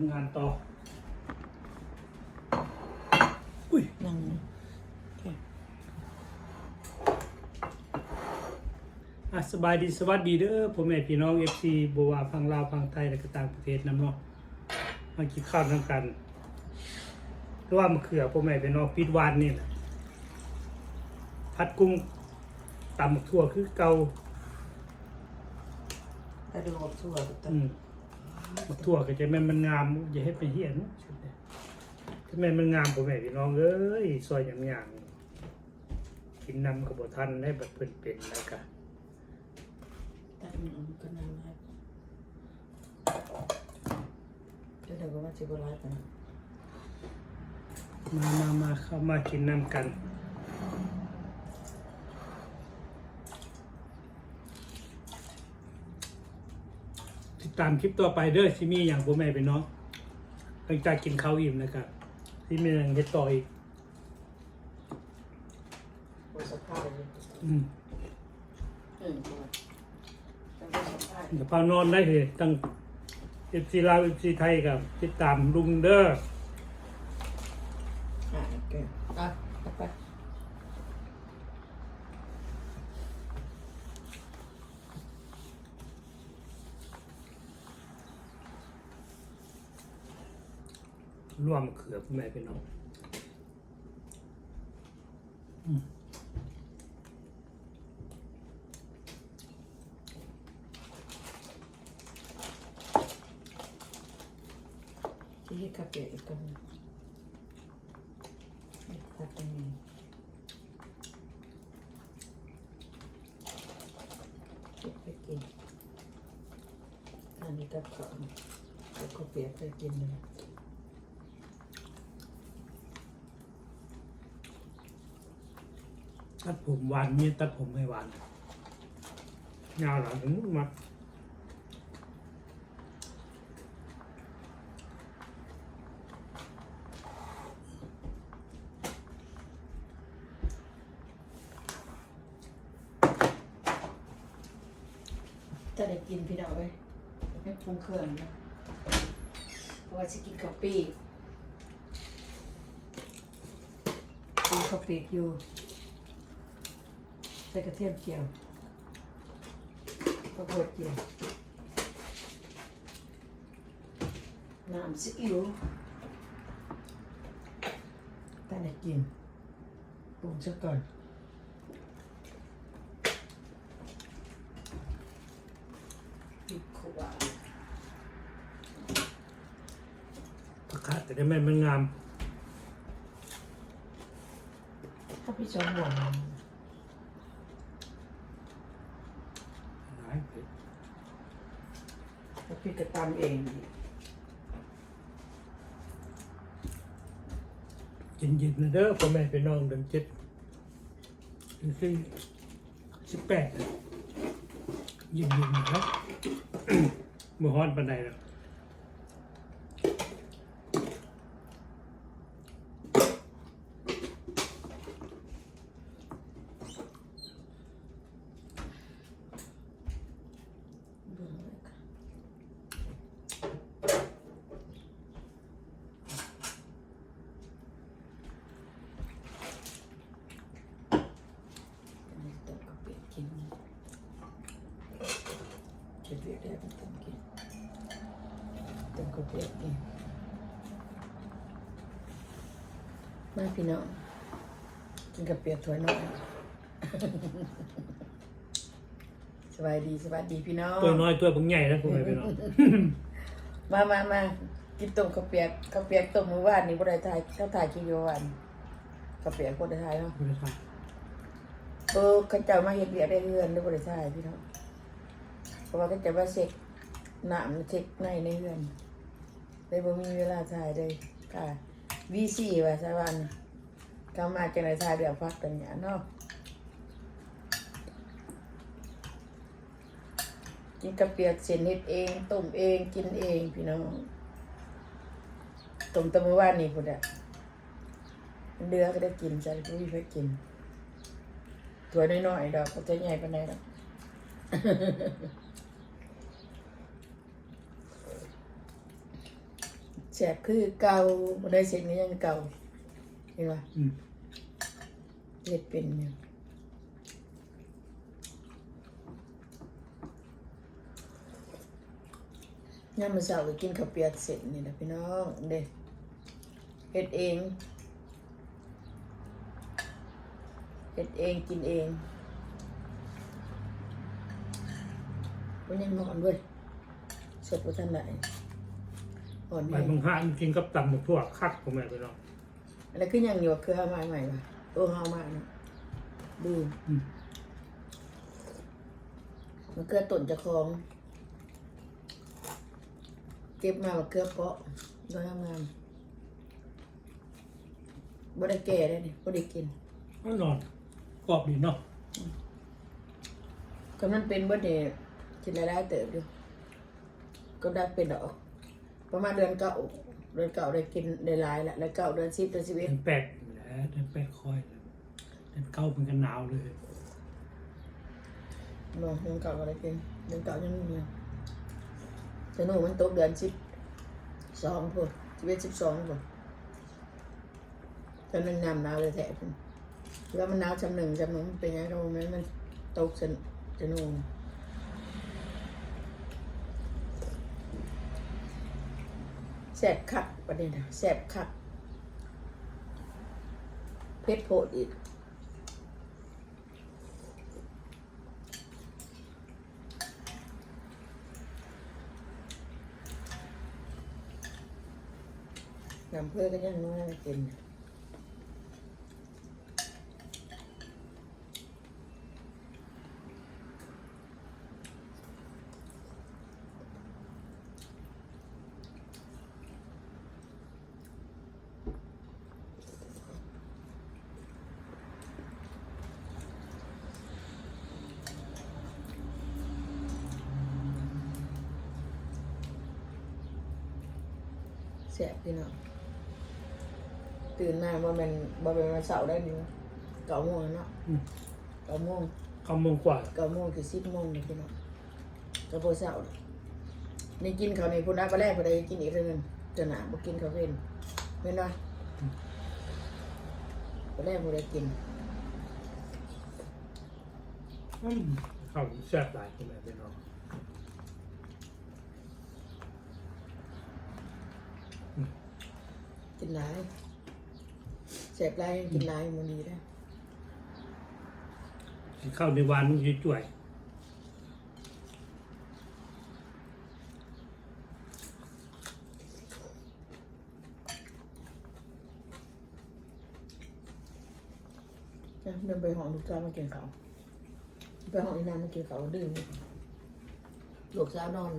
ทำงานต่อ อุ้ยนั่งอะสบายดีสวัสดีเด้อผมแม่พี่น้องเอฟซีบัวาพังลาวพังไทยและก็ต่างประเทศนำเนาะมากินข้าวน้ำกันหรือว่ามะเขือผมแม่พี่น้องปิดวานนี่แหละพัดกุ้งตำบักทั่วคือเกาถ้าดูออกทั่วก็ต้ออืงม บักทั่วก็จะแม่นมันงามอย่าให้ไปเหี้ยนถ้าแม่นมันงามผมแม่พี่น้องเอ้ยซอยอย่างอย่างกินนำกับบทันได้แบบเพิ่นเป็นแล้วกันตั้งก็นั่งได้เดี๋ยวเดี๋ยวก็ว่าจะโบราณกันมามามาเข้ามากินน้ำกัน ติดตามคลิปต่อไปเด้อที่มีอย่างพ่อแม่เป็นน้องหลังจากกินข้าวอิ่มนะครับที่มีอย่างเฮ็ดต่ออีกโบสภาพเลยอืมอืมต้องโบสภาพเดี๋ยวพานอนได้เลยตั้งเอฟซีลาวเอฟซีไทยกับติดตามลุงเด้อ อ่าโอเคอะเอาไป ร่วมเขือพ่อแม่เป็นน้องที่ให้กาแฟอีกคนตัดตรงนี้ไปกินอันนี้กับข้าวแล้วก็เปียกไปกินเล ตัดผมหวานเนี่ยตัดผมไม่หวานยาวหลังถึงมาจะได้กินพี่น้องเว้ยไม่ปรุงเครื่องนะเพราะว่าจะกินกะปิกินกะปิอยู่ ใส่กระเทียมเจียวข้าวโพดเจียวน้ำซีอิ๊วแต่ได้กินปรุงซะก่อนพริกขวานประกาศแต่ได้แม่มันงามถ้าพี่ชอบหวาน หลายเผ็ด ถ้วพี่จะตำเองเย็นๆนะเด้อพ่อแม่เป็นน้องเดือนเจ็ดซึ่สิบแปดเย็นๆนะครับมือฮ้อนปันใดแล้ว เบิ่งเลยค่ะอันนี้ต้มกะปิกิน จะเรียกได้เป็นต้มกินต้มกะปิกินมาพี่น้องกินกะปิถ้วน้อยสบายดีสวัสดีพี่น้องตัวน้อยตัวผมใหญ่นะพ่อแม่เป็นน้องมามามากินต้มข้าวเปียกข้าวเปียกต้มเมื่อวานนี้บ่ไทายเท่าทายกินอยู่อวันข้าวเปียกบ่ไทายเนาะไม่ได้ทเออเขาเจ้ามาเฮ็ดเวียกได้เฮือนด้บ่ได้ทายพี่น้อง เพราะว่าเขาเจ้ามาเช็คน้ำเช็คในในเฮือนเลยบ่มีเวลาทายเลยค่ะ V4 ว่าซะวันก็มาจังได๋ทายเดี๋ยวพักกันเนี่ยเนาะกินกระเปียกเส้นเฮ็ดเองต้มเองกินเองพี่น้องต้มแตะมื่อวานนี่พุ่นอะเดือก็ได้กินใจก็มีไปกินตัวน้อยๆดอกก็จะใหญ่ปานใดดอก แสบคือเก่าบ่ได้เสร็จนี่ยังเก่าเห็นป่ะอืม เฮ็ดเป็นเนี่ยยามมื้อเช้าก็กินข้าวเปียกเสร็จนี่แหละพี่น้องเด้เฮ็ดเองเฮ็ดเองกินเองมันยังนอนเว้ยสดบ่ทันได้ อ่อนไปแห้งมึงหานกินกับตำหมกทั่วคักพ่อแม่พี่น้องอะไรคือยังอยู่คือเฮามาใหม่ว่ะโอ้เฮามาเนาะดูอืมมันเกลือต้นเจะคลอง เก็บมาแบบเกลือเปาะโดยทำงานบ่ได้แก่ได้นี่บ่ได้กินแน่นอนกรอบดีเนาะก็มันเป็นบ่ได้กินหลายๆเติบอยู่ก็ได้เป็นดอก ประมาณเดือนเก้าเดือนเก้าได้กินได้หลายละแล้วเก้าเดือนสิบเดือนสิบเอ็เดืดอนแปดแหละเดือนแปดคอยเลยเดือนเก้าเป็นกันหนาวเลยเนาะเดือนเก้าก็ได้กินเดือนเก้ายังมีอยู่แต่หนูมันตกเดือนสิบสองพุ่นสิบเอ็ดสิบสองพุ่นตอนนั้นน้ำหนาวเลยแท้พุ่นแล้วมันหนาวจำหนึ่งจำหนึ่งมันเป็นไงเราไหมมันตกจนจะนูน แสบคักประเด็นนะแสบคัก เพชรโพดอีกน้ำเพื่อก็ยังน้อยกิน สบพี่น้องตื่นมาบ่แมันบ่เป็นวันเสาร์ได้ดีวะเก้าโมงแล้วเนาะอืม เก้าโมงคำมงกว่า เก้าโมงคือสิบโมงนี่พี่น้องก็บ่เสาร์นี่กินข้าวในพุ่นน้าไปแรกบ่ได้กินอีกเรื่องหนึงจะหนาบ่กินข้าวเย็นแม่นบ่ไปแรกบ่ได้กิน อืมข้าวแซ่บหลายพ่อแม่พี่น้อง กินหลายแสบหลายกินหลายมื้อนี้ได้อกินข้าวในวานมันจ่วยนะเดินไปห้องลูกสาวมากินข้าวไปห้องอีนานมากินข้าวดื่มลูกสาวนอน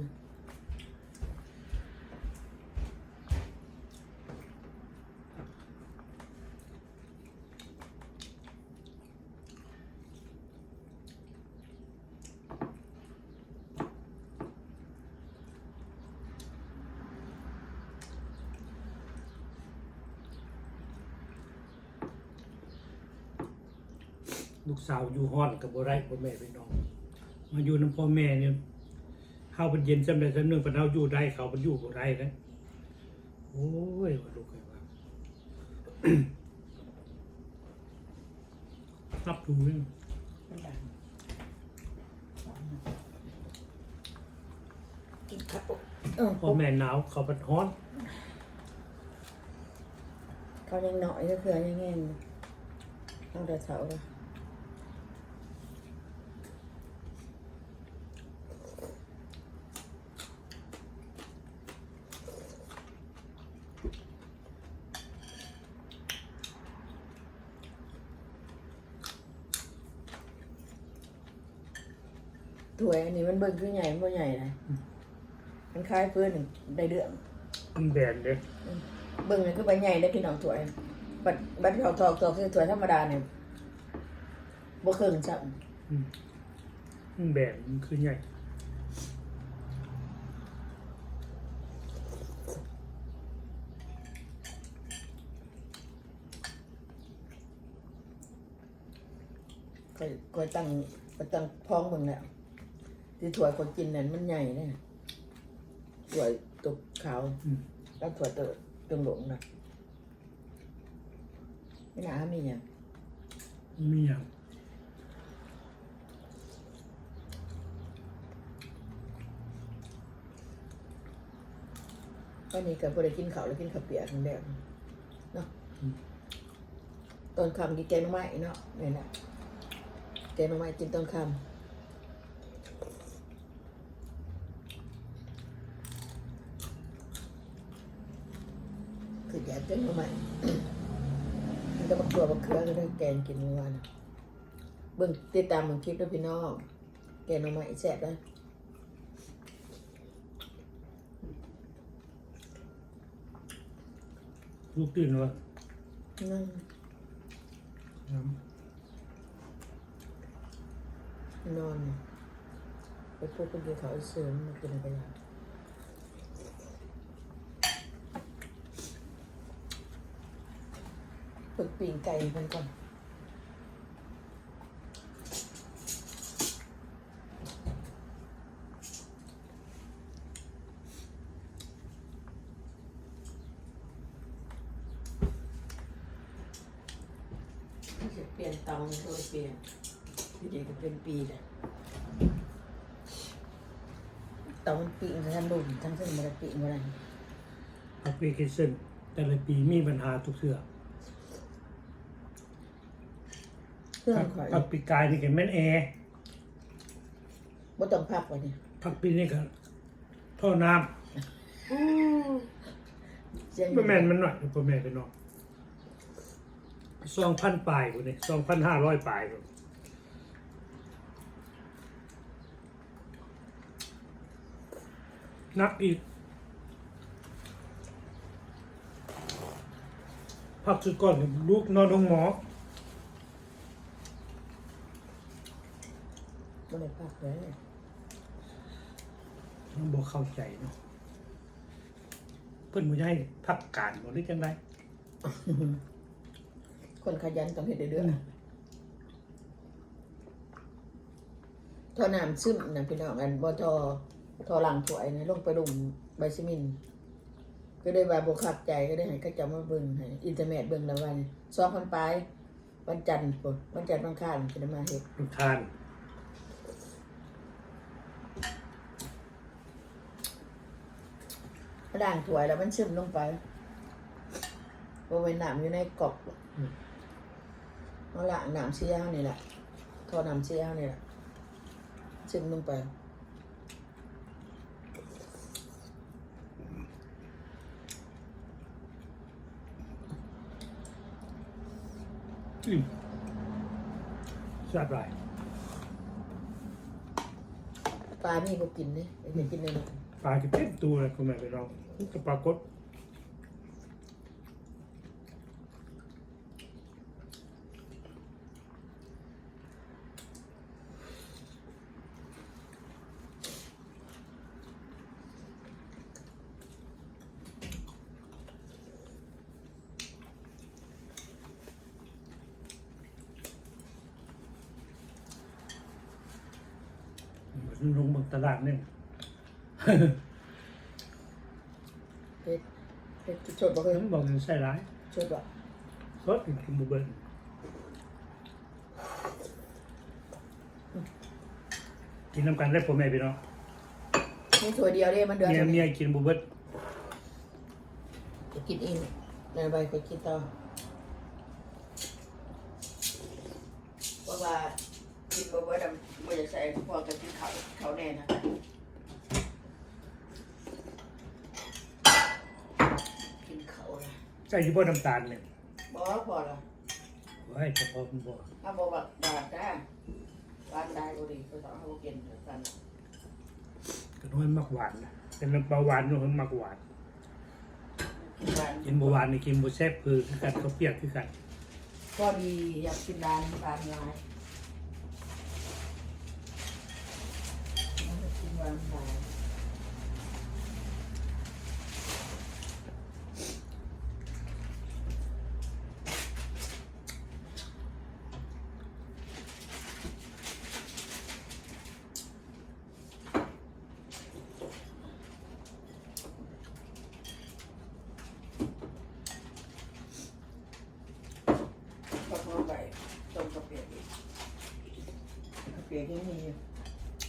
ลูกสาวอยู่ห้อนกับบ่ไรพ่อแม่พี่น้อง มาอยู่น้ำพ่อแม่เนี่ยเฮาเป็นเย็นจำได้จำหนึ่งเป็นเฮาอยู่ได้เขาเป็นอยู่บ่ได้นะโอ้ยว่าลูกไอ้ว่ารับดูเรื่องไม่ดังกินข้าวเออพ่อแม่หนาวเขาเป็นฮ้อน เขายังหน่อยก็คือยังไงเอาแต่เสาเลยถ้วยอันนี้มัน เบิ่งคือใหญ่มันบ่ใหญ่นะมันคล้ายเพื่อนได้เดือมมันแบนเด้เบิ่งเลยคือใบใหญ่ได้พี่น้องถ้วยบัดบัดทอกทอกทอกคือถ้วยธรรมดาเนี่ยบ่เครื่องจับอืมมันแบนมันคือใหญ่ก็ก็ตั้งก็ตั้งพ้องเบิ่งแล้ว ที่ถ้วยคนกินนั่นมันใหญ่เนี่ยถ้วยตกขาวอืม แล้วถั่วเติร์จงหลงนะไม่น่ามีเนี่ยมีอย่างวันนี้ก็บ่ได้กินข้าวแล้วกินข้าวเปียกนั่นแหละเนาะตอนค่ำกินแกงหน่อไม้เนาะนี่นแหละแกงหน่อไม้กินตอนค่ำคืออยากแกงหน่อไม้ มัน ก็บักตัวบักเขือก็ได้แกงกินเมื่อวานเบิ่งติดตามเบิ่งคลิปด้วยพี่น้อง แกงหน่อไม้แซ่บได้ลูกตื่นวะนั่งน้นอน ไปพูดคนเดียวเขาเสริมมากินอะไรกั ฝึกปีงไก่มันก่อนจะเปลี่ยนเตาโดยเปลี่ยนอยู่ดีก็เป็นปีเลยเตามันปีนทั้งดุมทั้งเส้นมันปีนอะไรำแอปพลิเคชันแต่ละปีมีปัญหาทุกเทื่อ เครื่องข่อยพักปีกายนี่ก็แม่นแอร์บ่ต้องพักวันนี้พักปีนี้ก็ท่อน้เสียงำบ่แม่นมันหน่อยบ่แม่นเป็นน้องสองพันปลายพุ่นนี่สองพันห้าร้อยปลายพุ่นนักอีกพักสุดก่อนลูกนอนห้องหมอ บ่ได้พักเลยมันบอกเข้าใจเนาะเพิ่นบ่ให้พักการบ่ได้จังไดคนขยันต้องเฮ็ดเรื่อยๆท่อน้ำซึมนะพี่น้องอันบ่ทอทอหลังถวยนะลงไปดุมใบซิมิน ก็ได้ว่าบ่คักใจก็ได้ให้เขาเจ้ามาเบิ่งให้อินเทอร์เน็ตเบิ่งแล้ววัน2,000ปลายวันจันทร์พุ่นวันจันทร์วันอังคารจะได้มาเฮ็ดลูกทาน ด่างถวยแล้วมันซึมลงไปบริเวณน้ำอยู่ในกรอบเอาละน้ำเชี่ยวนี่แหละทอน้ำเชี่ยวนี่แหละซึมลงไปอืมแซ่บหลายปลามีก็กินนี่ไอ้เห็นกินเลยนะ ปลาจะเต็มตัวเลยคุณแม่พี่น้องก็ปรากฏลงบางตลาดเนี่ย เฮ็ดเฮ็ดชดบ่เคยผมบอกอยู่ใส่ร้ายชดบ่สดกินบุเบิ้ลกินน้ำกันได้ผมแม่พี่น้องมีถ้วยเดียวเด้มันเดือดเมียเท่าเมีนี้ยกินบุเบิ้ลจะกินเองในใบไปกินต่อเพราะว่ากินบ่บ่ดำบ่จะใส่พวกกับกินข้าวข้าวแน่นะกินข้าวนะ ใส่ยี่ห้อน้ำตาลเนี่ยบ่พอละไว้เฉพาะคุณพ่อถ้าบ่บักบาดจ้าบานได้บ่ดีก็ต้องเอากินกันกระน้อยมักหวานนะเป็นน้ำปลาหวานน้อยมักหวานบานกินบหวานนี่กินบแซ่บคือคือกันเขาวเปียกคือกันก็ดีอยากกินบานบานลายกินบานลาย ด็ กยังมีอยู่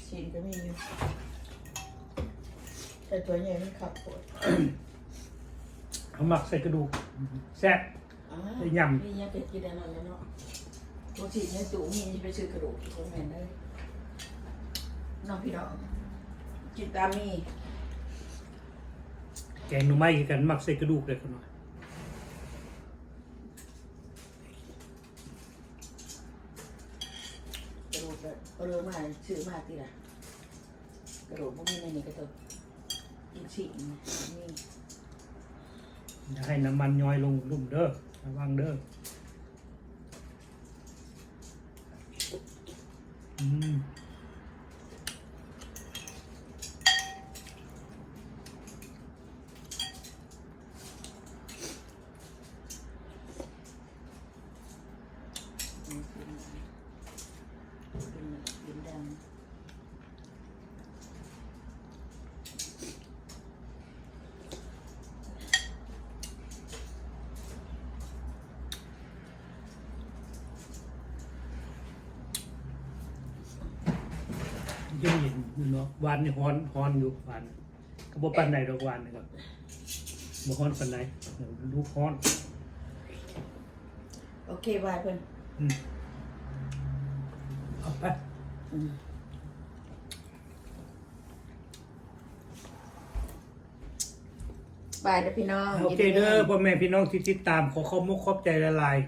ชีนก็มีอยู่แต่ตัวใหญ่มันขับปวดเอาหมักใส่กระดูกแซ่บ อ่าไปยำ นี่ยังเป็ดกินอันนั้นแล้วเนาะตัวชีนในตู้มีไปซื้อกระดูกที่ผมเห็นได้น้องพี่น้องกินตามมีแกงหน่อไม้คือกันหมักใส่กระดูกเลยคนน้อย ก ระดูกแบบเอาเรือมาชื่อมาตีละกระดูกพวกนี้ในนี้ก็ต้องกินชีนนี่อย่าให้น้ำมันย้อยลงลุ่มเด้อระวังเด้ออืม กินกินกินกินดัง ยังเห็นอยู่เนาะห วานนี่ฮ้อนฮ้อนอยู่หวานก็บ่ปานใดดอกหวานนะครับบ่ฮ้อนปานใดเดี๋ยวลูกฮ้อนโอเคบายเพื่อนอืมเอาไปอืมบายเด้อพี่น้องโอเคเด้อพ่อแม่พี่น้องที่ติดตามขอขอบมุกขอบใจละลาย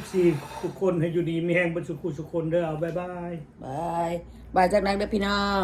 FC ทุกคนให้อยู่ดีมีแห้งบรรสุขุสุคนเด้อเอาบายบาย บาย บายจากนั้นเด้อพี่น้อง